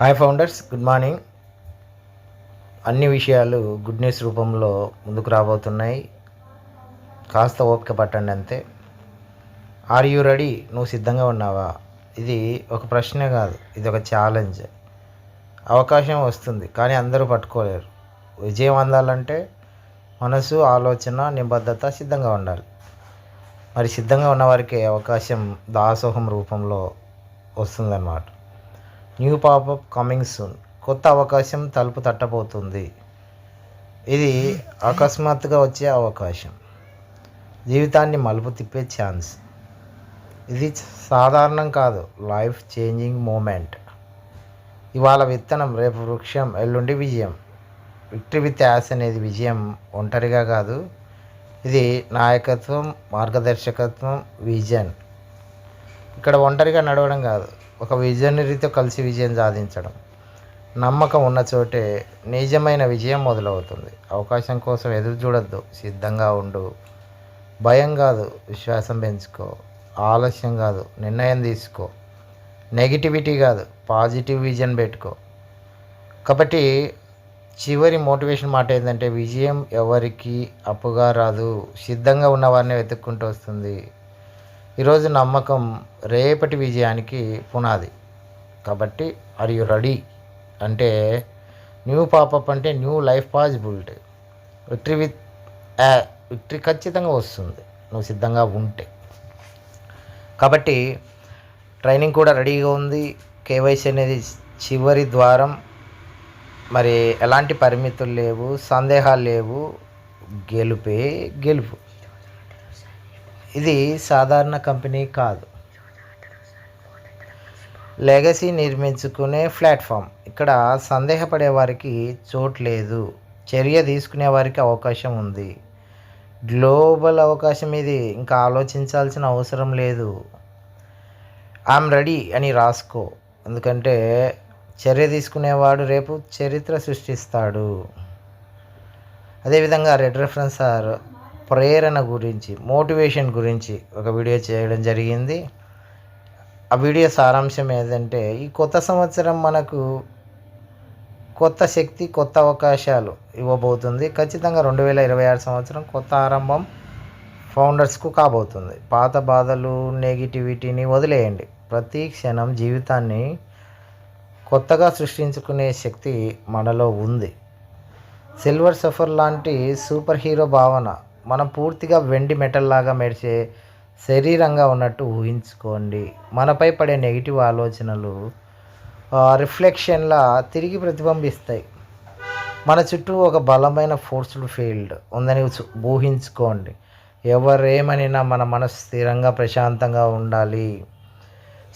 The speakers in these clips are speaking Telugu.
హాయ్ ఫౌండర్స్ గుడ్ మార్నింగ్ అన్ని విషయాలు గుడ్ న్యూస్ రూపంలో ముందుకు రాబోతున్నాయి. కాస్త ఓపిక పట్టండి అంతే. ఆర్ యూ రెడీ నువ్వు సిద్ధంగా ఉన్నావా? ఇది ఒక ప్రశ్నే కాదు ఇది ఒక ఛాలెంజ్ అవకాశం వస్తుంది కానీ అందరూ పట్టుకోలేరు. విజయం అందాలంటే మనసు ఆలోచన నిబద్ధత సిద్ధంగా ఉండాలి. మరి సిద్ధంగా ఉన్నవారికి అవకాశం దాసోహం రూపంలో వస్తుందన్నమాట. New popup coming soon. కొత్త అవకాశం తలుపు తట్టబోతుంది. ఇది అకస్మాత్తుగా వచ్చే అవకాశం. జీవితాన్ని మలుపు తిప్పే ఛాన్స్. ఇది సాధారణం కాదు. Life changing moment. ఇవాళ విత్తనం రేపు వృక్షం ఎల్లుండి విజయం. విక్టరీ విత్ యాస్ అనేది విజయం ఒంటరిగా కాదు. ఇది నాయకత్వం మార్గదర్శకత్వం విజన్. ఇక్కడ ఒంటరిగా నడవడం కాదు. ఒక విజనరీతో కలిసి విజయం సాధించడం. నమ్మకం ఉన్న చోటే నిజమైన విజయం మొదలవుతుంది. అవకాశం కోసం ఎదురు చూడొద్దు. సిద్ధంగా ఉండు. భయం కాదు. విశ్వాసం పెంచుకో. ఆలస్యం కాదు. నిర్ణయం తీసుకో. నెగిటివిటీ కాదు. పాజిటివ్ విజన్ పెట్టుకో. కాబట్టి చివరి మోటివేషన్ మాట ఏంటంటే విజయం ఎవరికి అప్పుగా రాదు. సిద్ధంగా ఉన్నవారిని వెతుక్కుంటూ వస్తుంది. ఈరోజు నమ్మకం రేపటి విజయానికి పునాది. కాబట్టి ఆర్ యు రెడీ అంటే న్యూ పాపప్ అంటే new life possibility victory with victory ఖచ్చితంగా వస్తుంది. నువ్వు సిద్ధంగా ఉంటే. కాబట్టి ట్రైనింగ్ కూడా రెడీగా ఉంది. కేవైసీ అనేది చివరి ద్వారం. మరి ఎలాంటి పరిమితులు లేవు సందేహాలు లేవు. గెలుపే గెలుపు. ఇది సాధారణ కంపెనీ కాదు. లెగసీ నిర్మించుకునే ప్లాట్ఫామ్. ఇక్కడ సందేహపడే వారికి చోటు లేదు. చర్య తీసుకునే వారికి అవకాశం ఉంది. గ్లోబల్ అవకాశం ఇది. ఇంకా ఆలోచించాల్సిన అవసరం లేదు. ఐఎమ్ రెడీ అని రాసుకో. ఎందుకంటే చర్య తీసుకునేవాడు రేపు చరిత్ర సృష్టిస్తాడు. అదేవిధంగా రెడ్ రెఫరెన్స్ సార్ ప్రేరణ గురించి మోటివేషన్ గురించి ఒక వీడియో చేయడం జరిగింది. ఆ వీడియో సారాంశం ఏంటంటే ఈ కొత్త సంవత్సరం మనకు కొత్త శక్తి కొత్త అవకాశాలు ఇవ్వబోతుంది. ఖచ్చితంగా రెండు వేల ఇరవై ఆరు సంవత్సరం కొత్త ఆరంభం ఫౌండర్స్కు కాబోతుంది. పాత బాధలు నెగిటివిటీని వదిలేయండి. ప్రతి క్షణం జీవితాన్ని కొత్తగా సృష్టించుకునే శక్తి మనలో ఉంది. సిల్వర్ సఫర్ లాంటి సూపర్ హీరో భావన మనం పూర్తిగా వెండి మెటల్ లాగా మెరిసే శరీరంగా ఉన్నట్టు ఊహించుకోండి. మనపై పడే నెగిటివ్ ఆలోచనలు రిఫ్లెక్షన్లా తిరిగి ప్రతిబింబిస్తాయి. మన చుట్టూ ఒక బలమైన ఫోర్స్డ్ ఫీల్డ్ ఉందని ఊహించుకోండి. ఎవరేమనినా మన మనసు స్థిరంగా ప్రశాంతంగా ఉండాలి.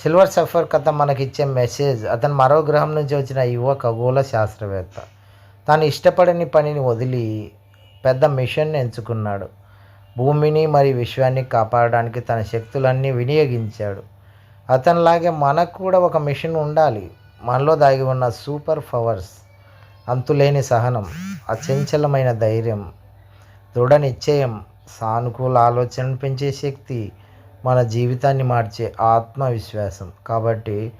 సిల్వర్ సఫర్ కథ మనకిచ్చే మెసేజ్ అతను మరో గ్రహం నుంచి వచ్చిన యువ ఖగోళ శాస్త్రవేత్త. తాను ఇష్టపడని పనిని వదిలి పెద్ద మిషన్ ఎంచుకున్నాడు. భూమిని మరియు విశ్వాన్ని కాపాడడానికి తన శక్తులన్నీ వినియోగించాడు. అతనిలాగే మనకు కూడా ఒక మిషన్ ఉండాలి. మనలో దాగి ఉన్న సూపర్ పవర్స్ అంతులేని సహనం అచంచలమైన ధైర్యం దృఢ నిశ్చయం సానుకూల ఆలోచనను పెంచే శక్తి మన జీవితాన్ని మార్చే ఆత్మవిశ్వాసం. కాబట్టి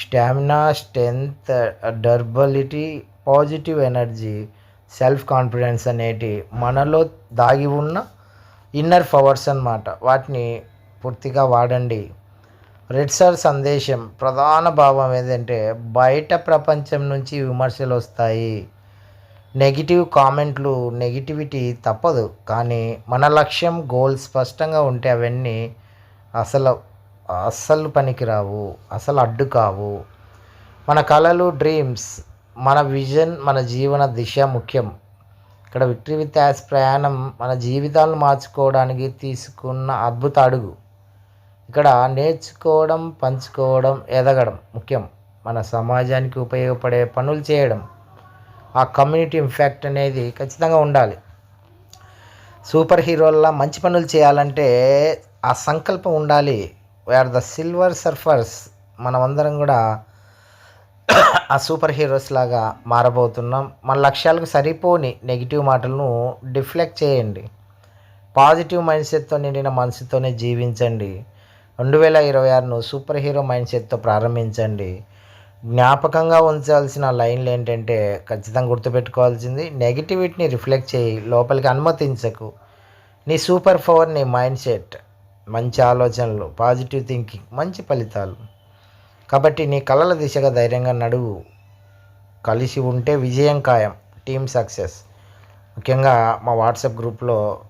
stamina strength durability positive energy self confidence అనేటి మనలో దాగి ఉన్న ఇన్నర్ పవర్స్ అన్నమాట. వాటిని పూర్తిగా వాడండి. రెడ్ సార్ సందేశం ప్రధాన భావం ఏంటంటే బయట ప్రపంచం నుంచి విమర్శలు వస్తాయి. నెగిటివ్ కామెంట్లు నెగిటివిటీ తప్పదు. కానీ మన లక్ష్యం గోల్ స్పష్టంగా ఉంటే అవన్నీ అసలు అస్సలు పనికిరావు అసలు అడ్డు కావు మన కళలు డ్రీమ్స్ మన విజన్ మన జీవన దిశ ముఖ్యం. ఇక్కడ విక్టరీ విత్ యాస్ ప్రయాణం మన జీవితాలను మార్చుకోవడానికి తీసుకున్న అద్భుత అడుగు. ఇక్కడ నేర్చుకోవడం పంచుకోవడం ఎదగడం ముఖ్యం. మన సమాజానికి ఉపయోగపడే పనులు చేయడం. ఆ కమ్యూనిటీ ఇంపాక్ట్ అనేది ఖచ్చితంగా ఉండాలి. సూపర్ హీరోల్లా మంచి పనులు చేయాలంటే ఆ సంకల్పం ఉండాలి. వేఆర్ ద సిల్వర్ సర్ఫర్స్ మనమందరం కూడా ఆ సూపర్ హీరోస్ లాగా మారబోతున్నాం. మన లక్ష్యాలకు సరిపోని నెగిటివ్ మాటలను డిఫ్లెక్ట్ చేయండి. పాజిటివ్ మైండ్ సెట్తో నిండిన మనసుతోనే జీవించండి. రెండు వేల ఇరవై ఆరును సూపర్ హీరో మైండ్ సెట్తో ప్రారంభించండి. జ్ఞాపకంగా ఉంచాల్సిన లైన్లు ఏంటంటే ఖచ్చితంగా గుర్తుపెట్టుకోవాల్సింది నెగిటివిటీని రిఫ్లెక్ట్ చేయి లోపలికి అనుమతించకు. నీ సూపర్ పవర్ నీ మైండ్ సెట్ మంచి ఆలోచనలు పాజిటివ్ థింకింగ్ మంచి ఫలితాలు. కాబట్టి నీ కళల దిశగా ధైర్యంగా నడువు కలిసి ఉంటే విజయం ఖాయం. Team success. ముఖ్యంగా మా వాట్సాప్ గ్రూప్లో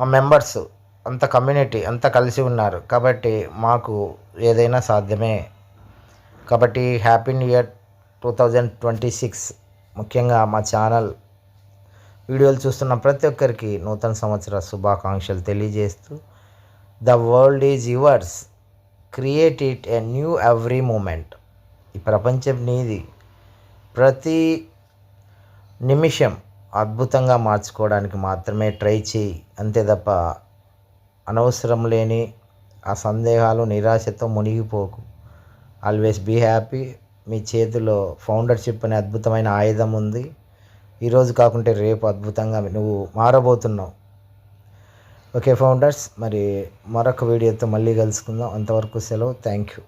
మా మెంబర్స్ అంత కమ్యూనిటీ అంతా కలిసి ఉన్నారు. కాబట్టి మాకు ఏదైనా సాధ్యమే. కాబట్టి happy new year two thousand twenty six. ముఖ్యంగా మా ఛానల్ వీడియోలు చూస్తున్న ప్రతి ఒక్కరికి నూతన సంవత్సర శుభాకాంక్షలు తెలియజేస్తూ the world is yours. Create it a new every moment. ఈ ప్రపంచం నీది. ప్రతి నిమిషం అద్భుతంగా మార్చుకోవడానికి మాత్రమే ట్రై చేయి. అంతే తప్ప అనవసరం లేని ఆ సందేహాలు నిరాశతో మునిగిపోకు. Always be happy. మీ చేతిలో ఫౌండర్షిప్ అనే అద్భుతమైన ఆయుధం ఉంది. ఈరోజు కాకుంటే రేపు అద్భుతంగా నువ్వు మారబోతున్నావు. ఓకే ఫౌండర్స్ మరి మరొక వీడియోతో మళ్ళీ కలుసుకుందాం. అంతవరకు సెలవు. Thank you